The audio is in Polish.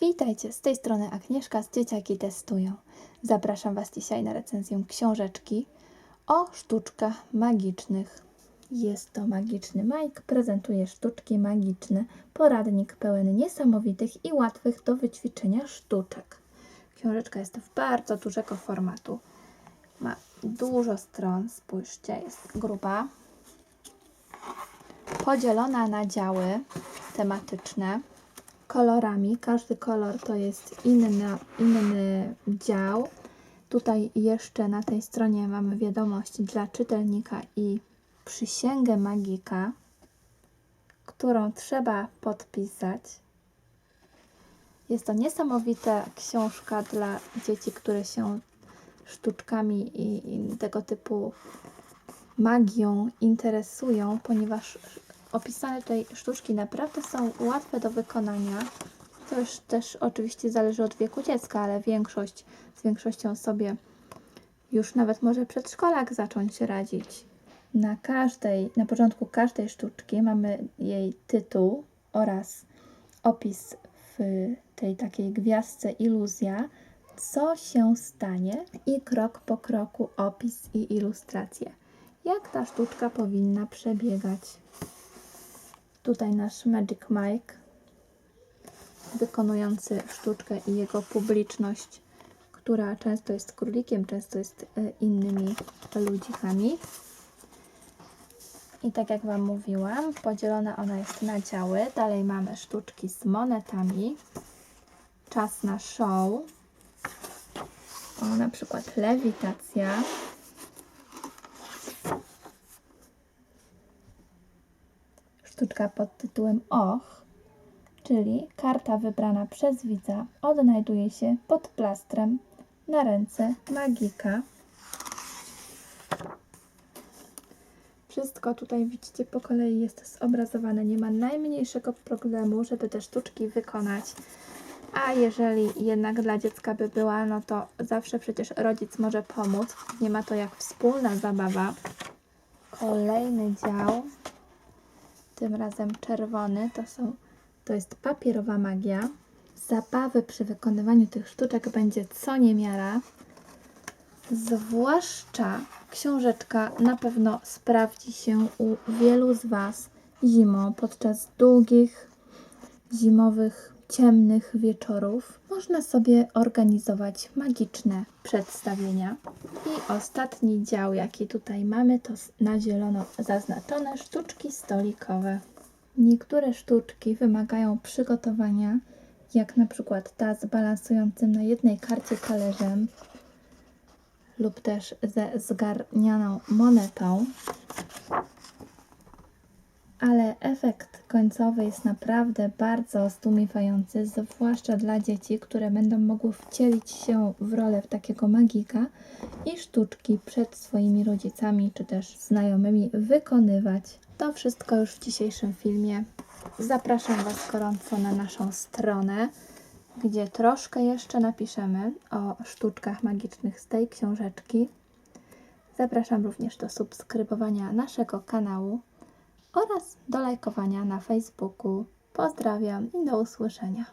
Witajcie, z tej strony Agnieszka z Dzieciaki Testują. Zapraszam Was dzisiaj na recenzję książeczki o sztuczkach magicznych. Jest to Magiczny Mike, prezentuje sztuczki magiczne, poradnik pełen niesamowitych i łatwych do wyćwiczenia sztuczek. Książeczka jest w bardzo dużego formatu. Ma dużo stron, spójrzcie, jest gruba. Podzielona na działy tematyczne kolorami. Każdy kolor to jest inny, inny dział. Tutaj jeszcze na tej stronie mamy wiadomość dla czytelnika i przysięgę magika, którą trzeba podpisać. Jest to niesamowita książka dla dzieci, które się sztuczkami i, i tego typu magią interesują, ponieważ opisane tutaj sztuczki naprawdę są łatwe do wykonania. To już też oczywiście zależy od wieku dziecka, ale większość z większością sobie już nawet może przedszkolak zacząć radzić. Na każdej, na początku każdej sztuczki mamy jej tytuł oraz opis w tej takiej gwiazdce iluzja, co się stanie i krok po kroku opis i ilustracje. Jak ta sztuczka powinna przebiegać. Tutaj nasz Magic Mike wykonujący sztuczkę i jego publiczność, która często jest królikiem, często jest e, innymi ludzikami. I tak jak Wam mówiłam, podzielona ona jest na działy. Dalej mamy sztuczki z monetami. Czas na show. O, na przykład lewitacja. Sztuczka pod tytułem Och, czyli karta wybrana przez widza odnajduje się pod plastrem na ręce magika. Wszystko tutaj widzicie po kolei jest zobrazowane. Nie ma najmniejszego problemu, żeby te sztuczki wykonać. A jeżeli jednak dla dziecka by była, no to zawsze przecież rodzic może pomóc. Nie ma to jak wspólna zabawa. Kolejny dział, tym razem czerwony, to, są, to jest papierowa magia. Zabawy przy wykonywaniu tych sztuczek będzie co niemiara. Zwłaszcza książeczka na pewno sprawdzi się u wielu z Was zimą podczas długich, zimowych, ciemnych wieczorów. Można sobie organizować magiczne przedstawienia. I ostatni dział, jaki tutaj mamy, to na zielono zaznaczone sztuczki stolikowe. Niektóre sztuczki wymagają przygotowania, jak na przykład ta z balansującym na jednej karcie talerzem lub też ze zgarnianą monetą. Ale efekt końcowy jest naprawdę bardzo zdumiewający, zwłaszcza dla dzieci, które będą mogły wcielić się w rolę takiego magika i sztuczki przed swoimi rodzicami czy też znajomymi wykonywać. To wszystko już w dzisiejszym filmie. Zapraszam Was gorąco na naszą stronę gdzie troszkę jeszcze napiszemy o sztuczkach magicznych z tej książeczki. Zapraszam również do subskrybowania naszego kanału oraz do lajkowania na Facebooku. Pozdrawiam i do usłyszenia.